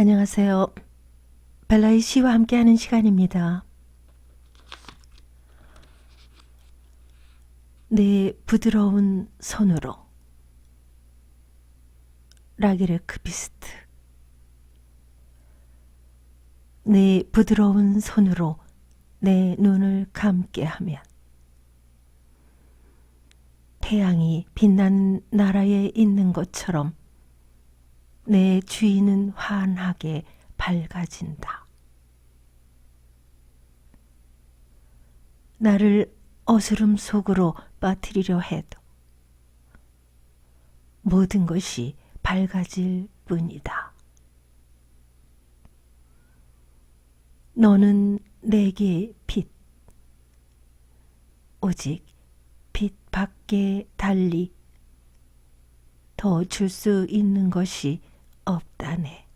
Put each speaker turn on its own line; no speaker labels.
안녕하세요. 벨라의 시와 함께하는 시간입니다. 내 부드러운 손으로 라게르 크비스트 내 부드러운 손으로 내 눈을 감게 하면 태양이 빛나는 나라에 있는 것처럼 내 주인은 환하게 밝아진다. 나를 어스름 속으로 빠뜨리려 해도 모든 것이 밝아질 뿐이다. 너는 내게 빛, 오직 빛 밖에 달리 더 줄 수 있는 것이 없다네.